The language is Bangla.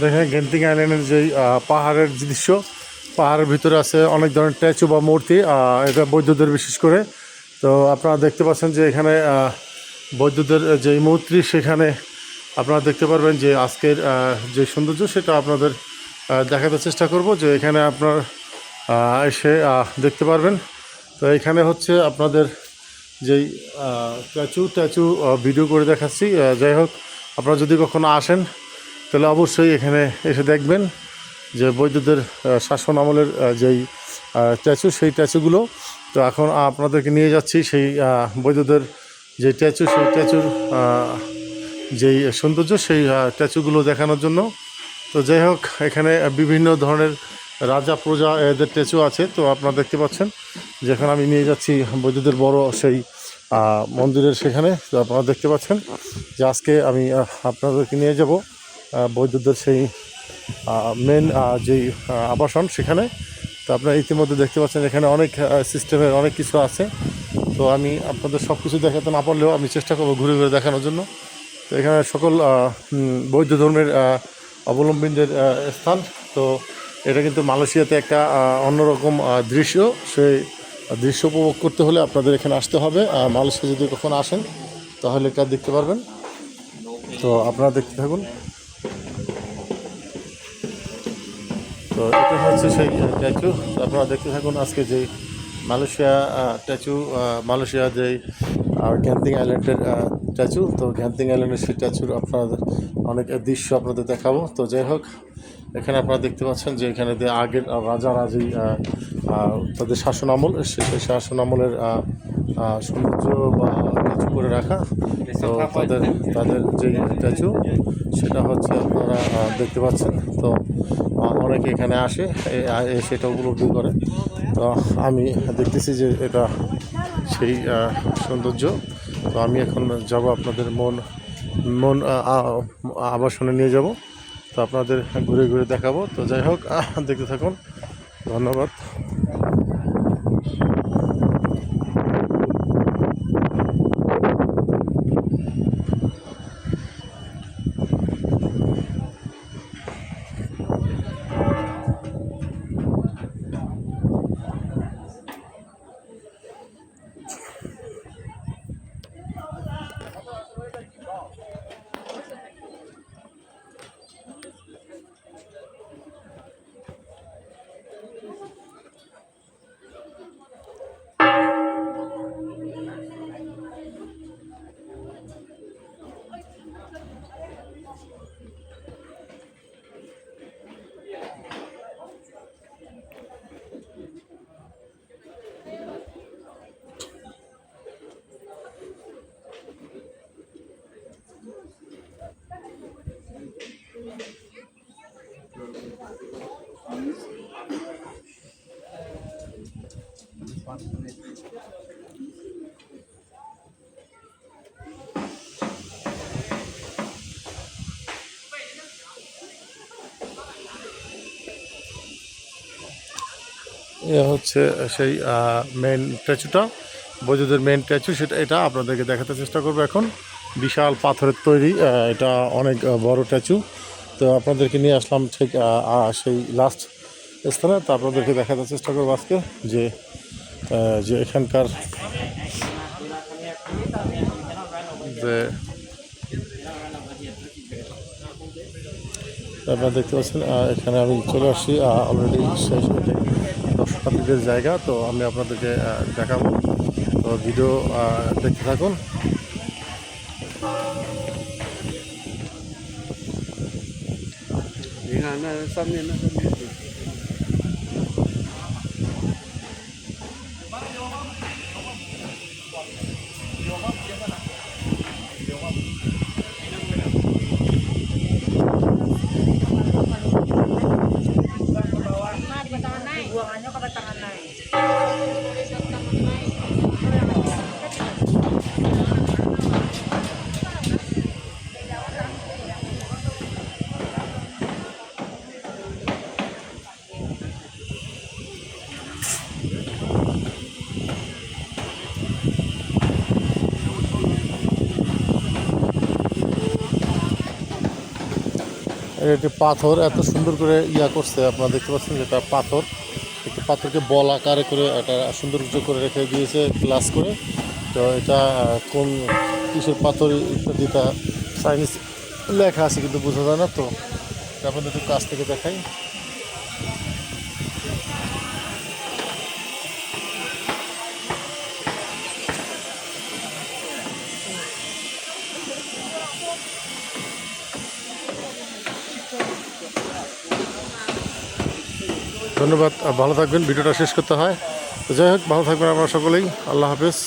দেখেন গেন্টিং আইল্যান্ডের যে পাহাড়ের দৃশ্য, পাহাড়ের ভিতরে আছে অনেক ধরনের স্ট্যাচু বা মূর্তি এটা বৌদ্ধদের বিশেষ করে। তো আপনারা দেখতে পাচ্ছেন যে এখানে বৌদ্ধদের যে মূর্তি, সেখানে আপনারা দেখতে পারবেন যে আজকের যে সৌন্দর্য, সেটা আপনাদের দেখাতে চেষ্টা করব যে এখানে আপনার এসে দেখতে পারবেন। তো এখানে হচ্ছে আপনাদের যেই স্ট্যাচু ট্যাচু ভিডিও করে দেখাচ্ছি। যাই হোক, আপনারা যদি কখনো আসেন, তাহলে অবশ্যই এখানে এসে দেখবেন যে বৈদ্যুতের শাসন আমলের যেই স্ট্যাচু সেই স্ট্যাচুগুলো তো এখন আপনাদেরকে নিয়ে যাচ্ছি সেই বৈদ্যুতের যে স্ট্যাচু সেই স্ট্যাচুর যেই সৌন্দর্য, সেই স্ট্যাচুগুলো দেখানোর জন্য। তো যাই হোক, এখানে বিভিন্ন ধরনের রাজা, প্রজা এদের স্ট্যাচু আছে, তো আপনারা দেখতে পাচ্ছেন। যেখানে আমি নিয়ে যাচ্ছি বৈদ্যুতের বড় সেই মন্দিরের সেখানে, তো আপনারা দেখতে পাচ্ছেন যে আজকে আমি আপনাদেরকে নিয়ে যাব বৈদ্যুতের সেই মেন যেই আবাসন সেখানে। তো আপনারা ইতিমধ্যে দেখতে পাচ্ছেন এখানে অনেক সিস্টেমের অনেক কিছু আছে। তো আমি আপনাদের সব কিছু দেখাতে না পারলেও আমি চেষ্টা করব ঘুরে ঘুরে দেখানোর জন্য। তো এখানে সকল বৌদ্ধ ধর্মের অবলম্বীদের স্থান। তো এটা কিন্তু মালয়েশিয়াতে একটা অন্যরকম দৃশ্য। সেই দৃশ্য উপভোগ করতে হলে আপনাদের এখানে আসতে হবে। মালয়েশিয়া যদি কখনো আসেন, তাহলে এটা দেখতে পারবেন। তো আপনারা দেখতে থাকুন। তো এটা হচ্ছে সেই স্ট্যাচু আপনারা দেখতে থাকুন আজকে যে মালয়েশিয়া স্ট্যাচু মালয়েশিয়া যে গ্যান্তিং আইল্যান্ডের স্ট্যাচু তো গ্যান্তিং আইল্যান্ডের সেই স্ট্যাচুর আপনাদের অনেক দৃশ্য আপনাদের দেখাবো। তো যাই হোক এখানে আপনারা দেখতে পাচ্ছেন যে এখানে যে আগের রাজা, রাজি তাদের শাসন আমল সেই শাসন আমলের সৌন্দর্য বা কিছু করে রাখা। তো তাদের তাদের যে স্ট্যাচু সেটা হচ্ছে আপনারা দেখতে পাচ্ছেন। তো অনেকে এখানে আসে সেটা উপলব্ধি করে। তো আমি দেখতেছি যে এটা সেই সৌন্দর্য। তো আমি এখন যাব আপনাদের মন মন আবাসনে নিয়ে যাব। তো আপনাদের ঘুরে ঘুরে দেখাবো। তো যাই হোক দেখতে থাকুন। ধন্যবাদ। এ হচ্ছে সেই মেন স্ট্যাচুটা বৈদ্যুতের মেন স্ট্যাচু সেটা, এটা আপনাদেরকে দেখাতে চেষ্টা করব এখন। বিশাল পাথরের তৈরি এটা অনেক বড় স্ট্যাচু তো আপনাদেরকে নিয়ে আসলাম ঠিক সেই লাস্ট স্থানে। তো আপনাদেরকে দেখাতে চেষ্টা করব আজকে যে যে এখানকার যে আপনারা দেখতে পাচ্ছেন এখানে আমি চলে আসছি অলরেডি শেষ হতে দর্শনার্থীদের জায়গা। তো আমি আপনাদেরকে দেখাবো। তো ভিডিও দেখতে থাকুন। na saan yun? Buangannya ke Batangan naik. একটি পাথর এত সুন্দর করে ইয়া করছে, আপনারা দেখতে পাচ্ছেন যেটা পাথর। একটি পাথরকে বল আকারে করে এটা সৌন্দর্য করে রেখে দিয়েছে গ্লাস করে। তো এটা কোন কিসের পাথর ইত্যাদি তা চাইনিজ লেখা আছে কিন্তু বোঝা যায় না। তো, আপনাদের একটু কাছ থেকে দেখাই। ধন্যবাদ ভালো থাকবেন, ভিডিওটা শেষ করতে হয়। যাই হোক, ভালো থাকবেন আপনারা সকলেই। আল্লাহ হাফেজ।